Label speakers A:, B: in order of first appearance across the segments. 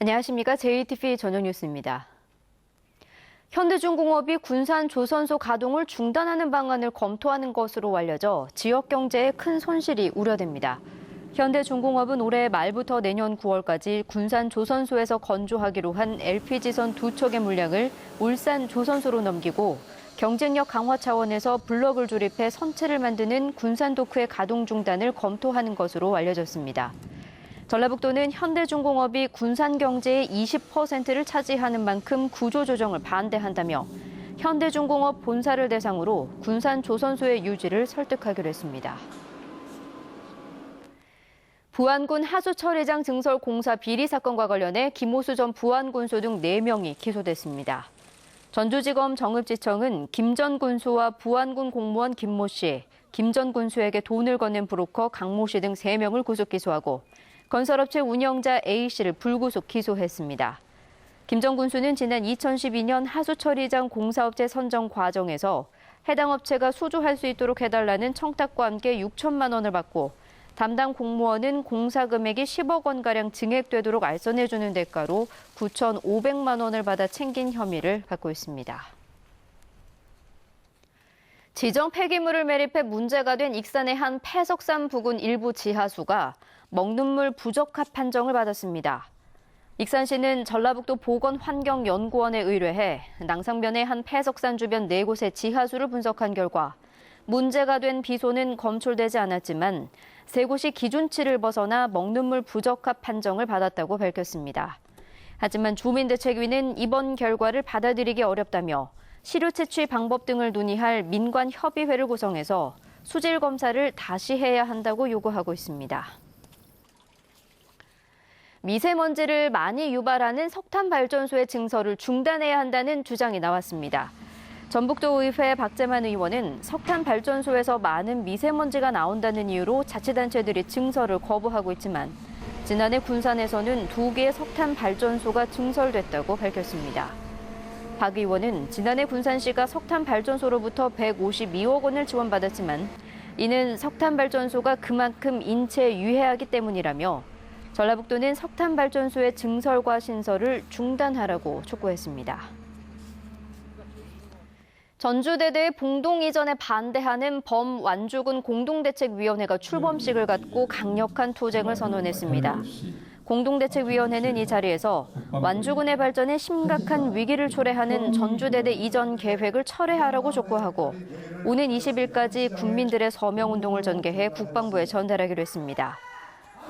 A: 안녕하십니까. JTV 저녁 뉴스입니다. 현대중공업이 군산 조선소 가동을 중단하는 방안을 검토하는 것으로 알려져 지역 경제에 큰 손실이 우려됩니다. 현대중공업은 올해 말부터 내년 9월까지 군산 조선소에서 건조하기로 한 LPG선 두 척의 물량을 울산 조선소로 넘기고 경쟁력 강화 차원에서 블럭을 조립해 선체를 만드는 군산 도크의 가동 중단을 검토하는 것으로 알려졌습니다. 전라북도는 현대중공업이 군산 경제의 20%를 차지하는 만큼 구조조정을 반대한다며 현대중공업 본사를 대상으로 군산 조선소의 유지를 설득하기로 했습니다. 부안군 하수처리장 증설 공사 비리 사건과 관련해 김호수 전 부안군수 등 4명이 기소됐습니다. 전주지검 정읍지청은 김 전 군수와 부안군 공무원 김모 씨, 김 전 군수에게 돈을 건넨 브로커 강모 씨 등 3명을 구속 기소하고 건설업체 운영자 A 씨를 불구속 기소했습니다. 김전 군수는 지난 2012년 하수처리장 공사업체 선정 과정에서 해당 업체가 수주할 수 있도록 해달라는 청탁과 함께 6천만 원을 받고 담당 공무원은 공사 금액이 10억 원가량 증액되도록 알선해주는 대가로 9,500만 원을 받아 챙긴 혐의를 받고 있습니다. 지정 폐기물을 매립해 문제가 된 익산의 한 폐석산 부근 일부 지하수가 먹는 물 부적합 판정을 받았습니다. 익산시는 전라북도 보건환경연구원에 의뢰해 낭상면의 한 폐석산 주변 네 곳의 지하수를 분석한 결과 문제가 된 비소는 검출되지 않았지만 세 곳이 기준치를 벗어나 먹는 물 부적합 판정을 받았다고 밝혔습니다. 하지만 주민대책위는 이번 결과를 받아들이기 어렵다며 시료 채취 방법 등을 논의할 민관 협의회를 구성해서 수질 검사를 다시 해야 한다고 요구하고 있습니다. 미세먼지를 많이 유발하는 석탄 발전소의 증설을 중단해야 한다는 주장이 나왔습니다. 전북도 의회 박재만 의원은 석탄 발전소에서 많은 미세먼지가 나온다는 이유로 자치단체들이 증설을 거부하고 있지만 지난해 군산에서는 두 개의 석탄 발전소가 증설됐다고 밝혔습니다. 박 의원은 지난해 군산시가 석탄 발전소로부터 152억 원을 지원받았지만 이는 석탄 발전소가 그만큼 인체에 유해하기 때문이라며 전라북도는 석탄 발전소의 증설과 신설을 중단하라고 촉구했습니다. 전주대대 봉동 이전에 반대하는 범완주군 공동대책위원회가 출범식을 갖고 강력한 투쟁을 선언했습니다. 공동대책위원회는 이 자리에서 완주군의 발전에 심각한 위기를 초래하는 전주대대 이전 계획을 철회하라고 촉구하고 오는 20일까지 국민들의 서명운동을 전개해 국방부에 전달하기로 했습니다.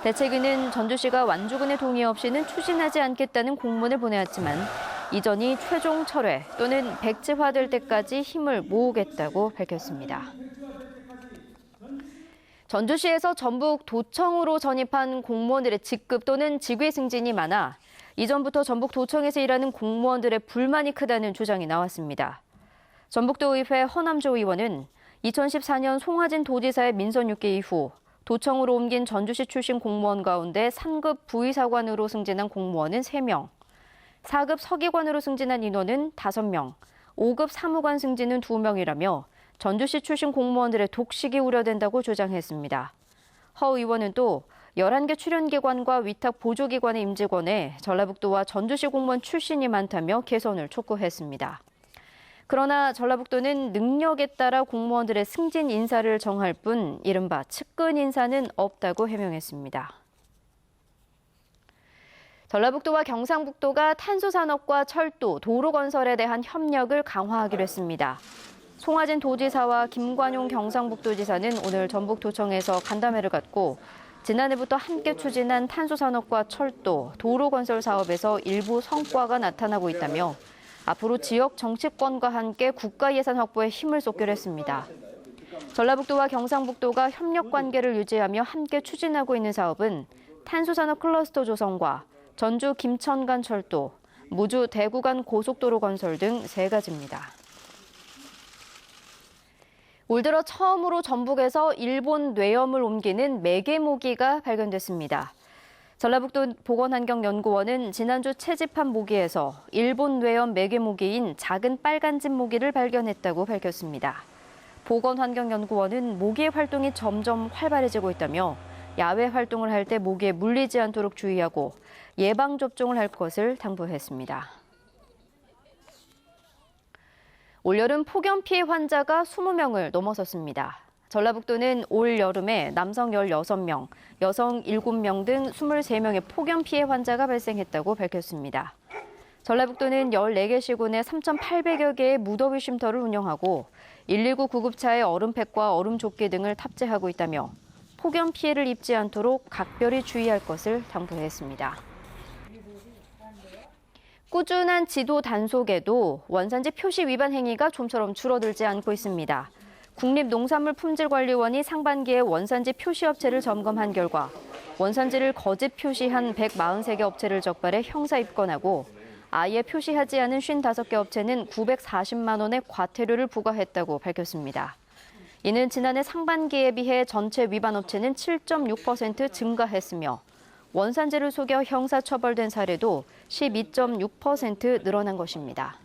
A: 대책위는 전주시가 완주군의 동의 없이는 추진하지 않겠다는 공문을 보내왔지만 이전이 최종 철회 또는 백지화될 때까지 힘을 모으겠다고 밝혔습니다. 전주시에서 전북 도청으로 전입한 공무원들의 직급 또는 직위 승진이 많아 이전부터 전북 도청에서 일하는 공무원들의 불만이 크다는 주장이 나왔습니다. 전북도의회 허남조 의원은 2014년 송하진 도지사의 민선 6개 이후 도청으로 옮긴 전주시 출신 공무원 가운데 3급 부의사관으로 승진한 공무원은 3명, 4급 서기관으로 승진한 인원은 5명, 5급 사무관 승진은 2명이라며 전주시 출신 공무원들의 독식이 우려된다고 주장했습니다. 허 의원은 또 11개 출연기관과 위탁 보조기관의 임직원에 전라북도와 전주시 공무원 출신이 많다며 개선을 촉구했습니다. 그러나 전라북도는 능력에 따라 공무원들의 승진 인사를 정할 뿐 이른바 측근 인사는 없다고 해명했습니다. 전라북도와 경상북도가 탄소산업과 철도, 도로 건설에 대한 협력을 강화하기로 했습니다. 송하진 도지사와 김관용 경상북도지사는 오늘 전북도청에서 간담회를 갖고 지난해부터 함께 추진한 탄소산업과 철도, 도로 건설 사업에서 일부 성과가 나타나고 있다며 앞으로 지역 정치권과 함께 국가 예산 확보에 힘을 쏟기로 했습니다. 전라북도와 경상북도가 협력 관계를 유지하며 함께 추진하고 있는 사업은 탄소산업 클러스터 조성과 전주 김천 간 철도, 무주 대구 간 고속도로 건설 등 세 가지입니다. 올 들어 처음으로 전북에서 일본 뇌염을 옮기는 매개모기가 발견됐습니다. 전라북도 보건환경연구원은 지난주 채집한 모기에서 일본 뇌염 매개모기인 작은 빨간집 모기를 발견했다고 밝혔습니다. 보건환경연구원은 모기의 활동이 점점 활발해지고 있다며 야외 활동을 할 때 모기에 물리지 않도록 주의하고 예방 접종을 할 것을 당부했습니다. 올여름 폭염 피해 환자가 20명을 넘어섰습니다. 전라북도는 올 여름에 남성 16명, 여성 7명 등 23명의 폭염 피해 환자가 발생했다고 밝혔습니다. 전라북도는 14개 시군에 3,800여 개의 무더위 쉼터를 운영하고 119 구급차에 얼음팩과 얼음조끼 등을 탑재하고 있다며 폭염 피해를 입지 않도록 각별히 주의할 것을 당부했습니다. 꾸준한 지도 단속에도 원산지 표시 위반 행위가 좀처럼 줄어들지 않고 있습니다. 국립농산물품질관리원이 상반기에 원산지 표시 업체를 점검한 결과 원산지를 거짓 표시한 143개 업체를 적발해 형사 입건하고 아예 표시하지 않은 55개 업체는 940만 원의 과태료를 부과했다고 밝혔습니다. 이는 지난해 상반기에 비해 전체 위반 업체는 7.6% 증가했으며 원산지를 속여 형사 처벌된 사례도 12.6% 늘어난 것입니다.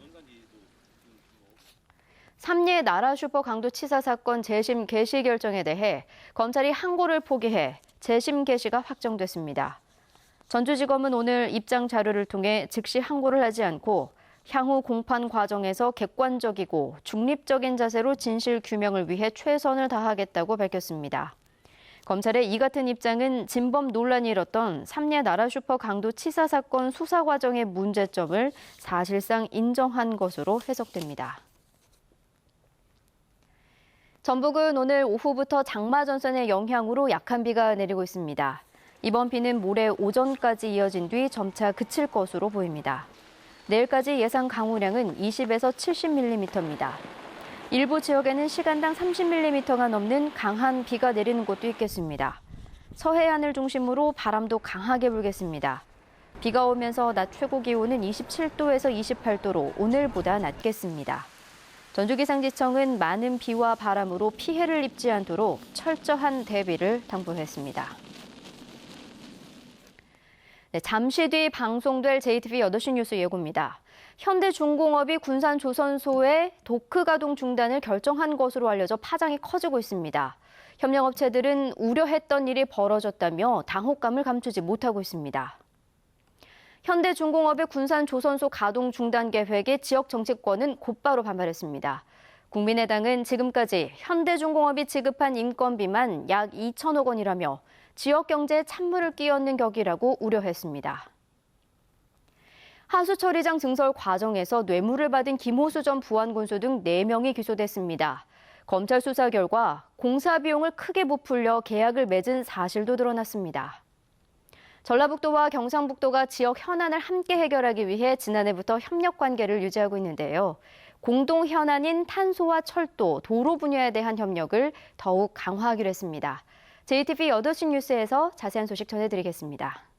A: 삼례 나라 슈퍼 강도 치사 사건 재심 개시 결정에 대해 검찰이 항고를 포기해 재심 개시가 확정됐습니다. 전주지검은 오늘 입장 자료를 통해 즉시 항고를 하지 않고 향후 공판 과정에서 객관적이고 중립적인 자세로 진실 규명을 위해 최선을 다하겠다고 밝혔습니다. 검찰의 이 같은 입장은 진범 논란이 일었던 삼례 나라 슈퍼 강도 치사 사건 수사 과정의 문제점을 사실상 인정한 것으로 해석됩니다. 전북은 오늘 오후부터 장마 전선의 영향으로 약한 비가 내리고 있습니다. 이번 비는 모레 오전까지 이어진 뒤 점차 그칠 것으로 보입니다. 내일까지 예상 강우량은 20에서 70mm입니다. 일부 지역에는 시간당 30mm가 넘는 강한 비가 내리는 곳도 있겠습니다. 서해안을 중심으로 바람도 강하게 불겠습니다. 비가 오면서 낮 최고 기온은 27도에서 28도로 오늘보다 낮겠습니다. 전주기상지청은 많은 비와 바람으로 피해를 입지 않도록 철저한 대비를 당부했습니다. 네, 잠시 뒤 방송될 JTB 8시 뉴스 예고입니다. 현대중공업이 군산 조선소의 도크 가동 중단을 결정한 것으로 알려져 파장이 커지고 있습니다. 협력업체들은 우려했던 일이 벌어졌다며 당혹감을 감추지 못하고 있습니다. 현대중공업의 군산 조선소 가동 중단 계획에 지역 정치권은 곧바로 반발했습니다. 국민의당은 지금까지 현대중공업이 지급한 인건비만 약 2천억 원이라며 지역 경제에 찬물을 끼얹는 격이라고 우려했습니다. 하수처리장 증설 과정에서 뇌물을 받은 김호수 전 부안군수 등 4명이 기소됐습니다. 검찰 수사 결과 공사 비용을 크게 부풀려 계약을 맺은 사실도 드러났습니다. 전라북도와 경상북도가 지역 현안을 함께 해결하기 위해 지난해부터 협력 관계를 유지하고 있는데요. 공동 현안인 탄소와 철도, 도로 분야에 대한 협력을 더욱 강화하기로 했습니다. JTB 8시 뉴스에서 자세한 소식 전해드리겠습니다.